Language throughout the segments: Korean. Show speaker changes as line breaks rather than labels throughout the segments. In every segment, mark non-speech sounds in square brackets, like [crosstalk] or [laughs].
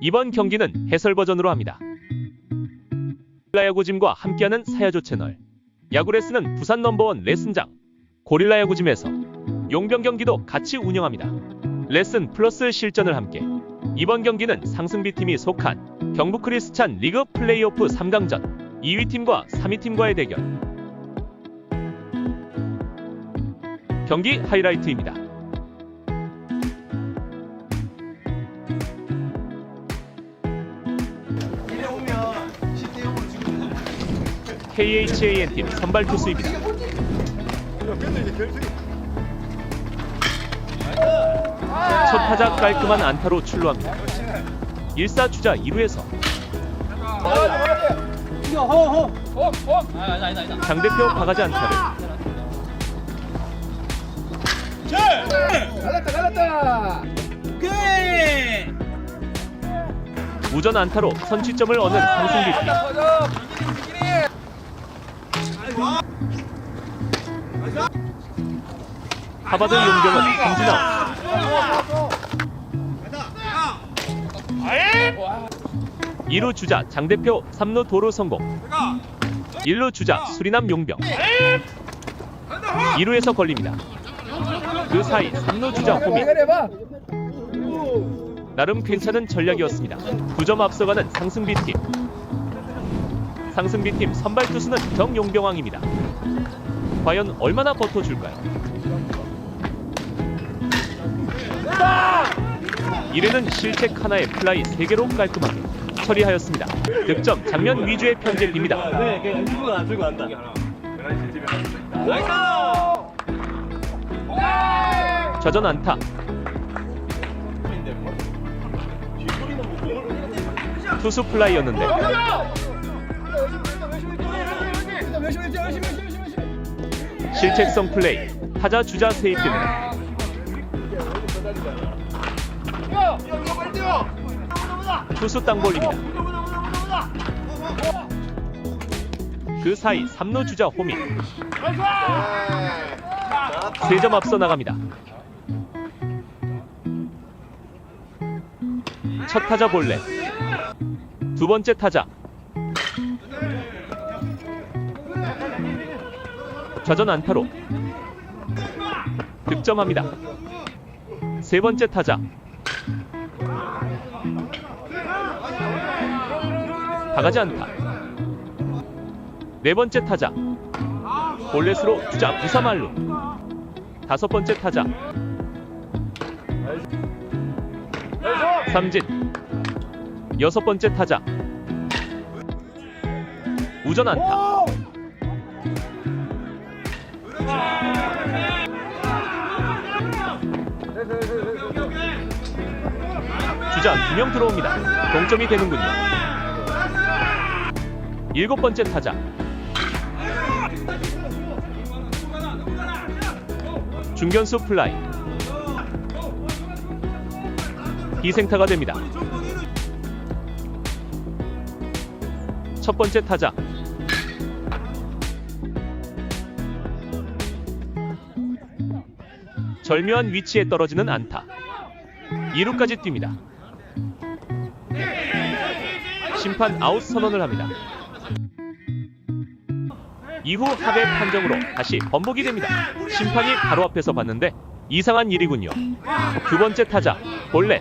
이번 경기는 해설 버전으로 합니다. 고릴라야구짐과 함께하는 사야조 채널. 야구레슨은 부산 넘버원 레슨장 고릴라야구짐에서 용병 경기도 같이 운영합니다. 레슨 플러스 실전을 함께. 이번 경기는 상승비 팀이 속한 경북 크리스찬 리그 플레이오프 3강전 2위 팀과 3위 팀과의 대결. 경기 하이라이트입니다. KHAN 팀 선발 투수입니다. 첫 타자 깔끔한 안타로 출루합니다. 1사 주자 2루에서 상대표 바가지 안타를 우전 안타로 선취점을 얻는 상승비 팀. 하바드 용병은 삼진아웃 2루 주자 장대표 3루 도루 성공. 1루 주자 수리남 용병. 2루에서 걸립니다. 그 사이 3루 주자 호민 나름 괜찮은 전략이었습니다. 9점 앞서가는 상승비 팀 상승비 팀 선발 투수는 정용병왕입니다 과연 얼마나 버텨줄까요 1회는 실책 하나에 플라이 3개로 깔끔하게 처리하였습니다. 득점 장면 위주의 편집입니다.
네, 그냥 유튜브는 안 들고 간다.
좌전 안타. 투수 플라이였는데 실책성 플레이. 타자 주자 세입됩니다. 투수 땅볼입니다. 그 사이 3루 주자 호민. 3점 앞서 나갑니다. 첫 타자 볼넷. 두 번째 타자. 좌전 안타로 득점합니다. 세 번째 타자. 바가지 안타. 네 번째 타자. 볼넷으로 주자 부사말루. 다섯 번째 타자. 삼진. 여섯 번째 타자. 우전 안타. 주자 두명 들어옵니다. 동점이 되는군요. 일곱 번째 타자. 중견수 플라이. 희생타가 됩니다. 첫 번째 타자. 절묘한 위치에 떨어지는 안타. 2루까지 뜁니다. 심판 아웃 선언을 합니다. 이후 합의 판정으로 다시 번복이 됩니다. 심판이 바로 앞에서 봤는데 이상한 일이군요. 두 번째 타자 볼넷.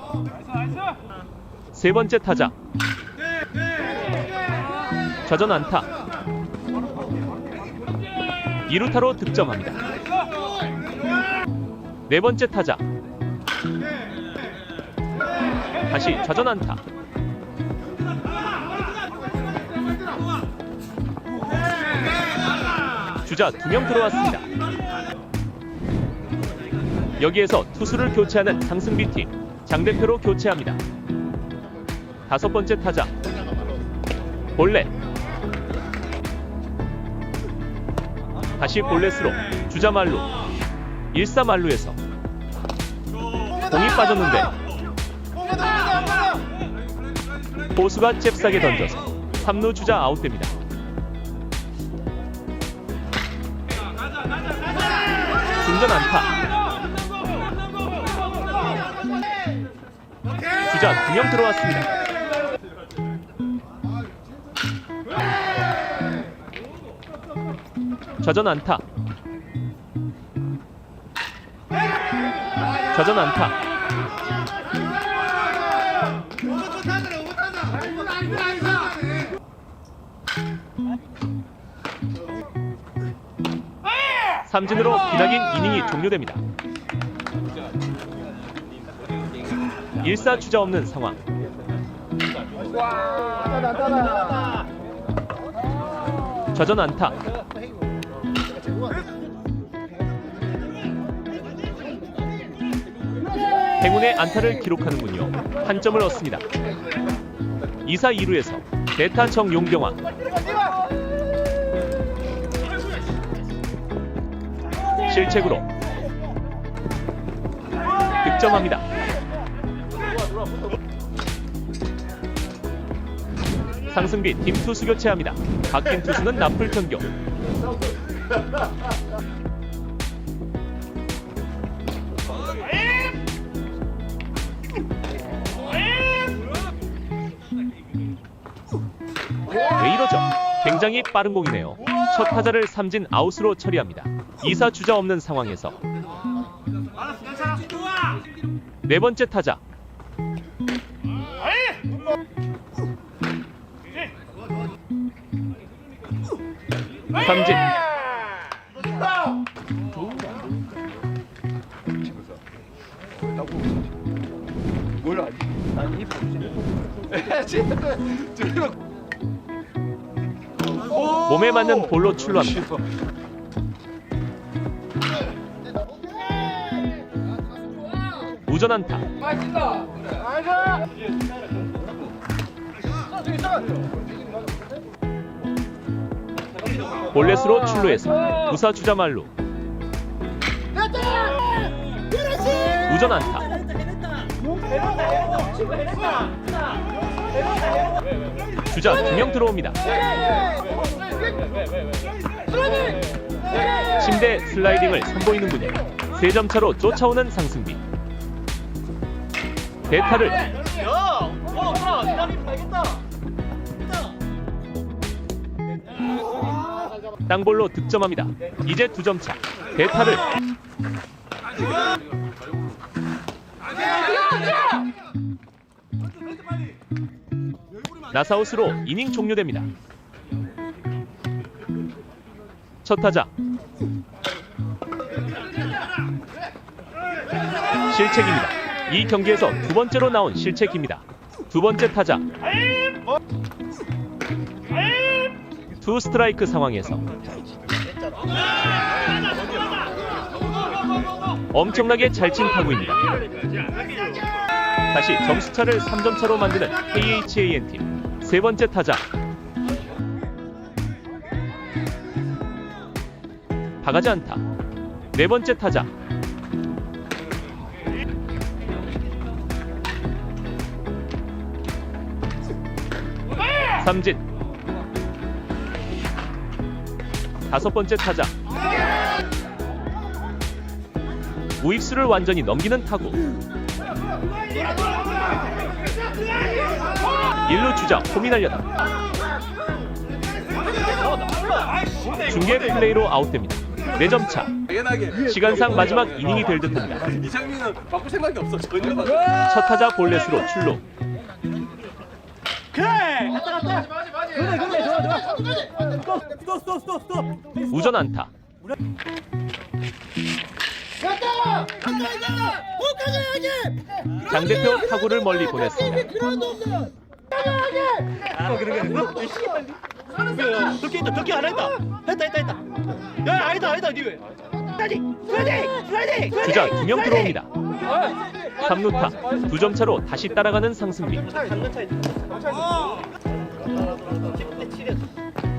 세 번째 타자 좌전 안타. 2루타로 득점합니다. 네 번째 타자 다시 좌전 안타. 주자 두 명 들어왔습니다. 여기에서 투수를 교체하는 상승비 팀 장대표로 교체합니다. 다섯 번째 타자 볼넷 다시 볼넷으로 주자 말루 일사말루에서 공이 빠졌는데 보수가 잽싸게 던져서 3루 주자 아웃됩니다. 중전 안타 주자 2명 들어왔습니다. 좌전 안타 좌전 안타. 삼진으로 기나긴 이닝이 종료됩니다. 일사 주자 없는 상황. 좌전 안타. 행운의 안타를 기록하는군요. 한 점을 얻습니다. 2사 2루에서 대타 정용병왕 실책으로 득점합니다. 상승비 팀 투수 교체합니다. 바뀐 투수는 나풀 변경. 왜 이러죠? 굉장히 빠른 공이네요. 첫 타자를 삼진 아웃으로 처리합니다. 2사 주자 없는 상황에서 네 번째 타자 삼진
몰라. 아니 힙. [laughs]
몸에 맞는 볼로 출루합니다. 우전 안타. 볼넷으로 출루해서 우사 주자 말루 우전 안타 주자 두 명 들어옵니다. 침대 슬라이딩을 선보이는군요. 세 점 차로 쫓아오는 상승비. 대타를 땅볼로 득점합니다. 이제 두 점 차. 대타를 나사웃으로 이닝 종료됩니다. 첫 타자 실책입니다. 이 경기에서 두 번째로 나온 실책입니다. 두 번째 타자 투 스트라이크 상황에서 엄청나게 잘 친 타구입니다. 다시 점수차를 3점 차로 만드는 KHAN 팀 세 번째 타자. 바가지 않다. 네 번째 타자. 삼진. 다섯 번째 타자. 우익수를 완전히 넘기는 타구 1루 주자 홈이 날렸다. 중계 플레이로 아웃됩니다. 4점 차. 시간상 마지막 이닝이 될 듯합니다.
이상민은 바꿀 생각이 없어. 전혀
첫 타자 볼넷으로 출루. 우전 안타. 장 대표 타구를 멀리 보냈습니다
덕기 있다 덕기 하나 있다. 했다 했다 했다. 야 아니다 아니다 니 왜?
주자 두 명 들어옵니다. 3루타 두 점 차로 다시 따라가는 상승비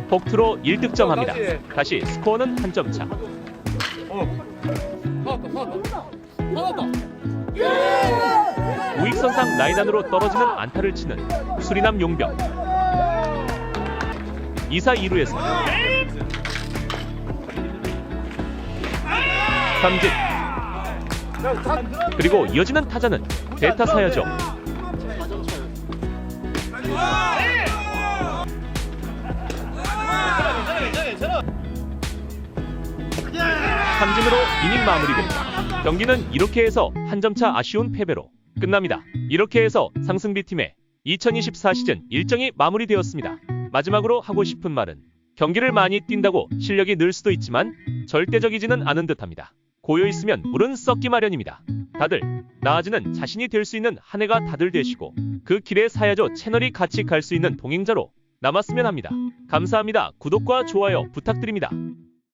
폭투로 1득점합니다. 다시 스코어는 한 점 차 우익선상 라인 안으로 떨어지는 안타를 치는 수리남 용병. 2사 2루에서 삼진. 그리고 이어지는 타자는 대타 사야죠. 삼진으로 이닝 마무리됩니다. 경기는 이렇게 해서 한 점차 아쉬운 패배로 끝납니다. 이렇게 해서 상승비 팀의 2024 시즌 일정이 마무리되었습니다. 마지막으로 하고 싶은 말은 경기를 많이 뛴다고 실력이 늘 수도 있지만 절대적이지는 않은 듯합니다. 고여 있으면 물은 썩기 마련입니다. 다들 나아지는 자신이 될 수 있는 한 해가 다들 되시고 그 길에 사야죠 채널이 같이 갈 수 있는 동행자로 남았으면 합니다. 감사합니다. 구독과 좋아요 부탁드립니다.